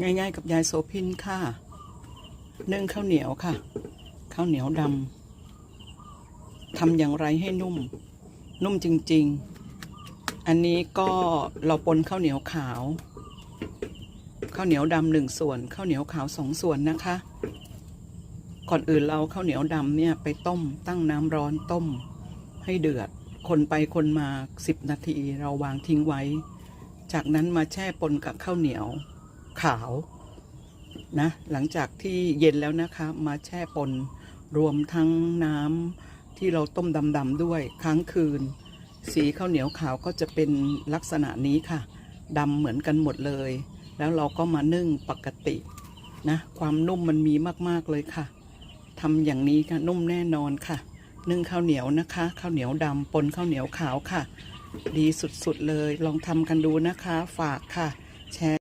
ง่ายๆ กับยายโสพินค่ะนึ่งข้าวเหนียวค่ะ ข้าวเหนียวดำทำอย่างไรให้นุ่ม นุ่มจริง ๆ อันนี้ก็เราปนข้าวเหนียวขาว ข้าวเหนียวดำหนึ่งส่วน ข้าวเหนียวขาวสองส่วนนะคะ ก่อนอื่นเราข้าวเหนียวดำเนี่ยไปต้ม ตั้งน้ำร้อนต้ม ให้เดือด คนไปคนมาสิบนาที เราวางทิ้งไว้ จากนั้นมาแช่ปนกับข้าวเหนียว ขาวนะหลังจากที่เย็นแล้วนะคะ มาแช่ปนรวมทั้งน้ำที่เราต้มดำๆด้วยค้างคืน สีข้าวเหนียวขาวก็จะเป็นลักษณะนี้ค่ะดำเหมือนกันหมดเลย แล้วเราก็มานึ่งปกตินะความนุ่มมันมีมากๆเลยค่ะทำอย่างนี้ค่ะนุ่มแน่นอนค่ะ นึ่งข้าวเหนียวนะคะข้าวเหนียวดำปนข้าวเหนียวขาวค่ะ ดีสุดๆเลยลองทำกันดูนะคะ ฝากค่ะ แชร์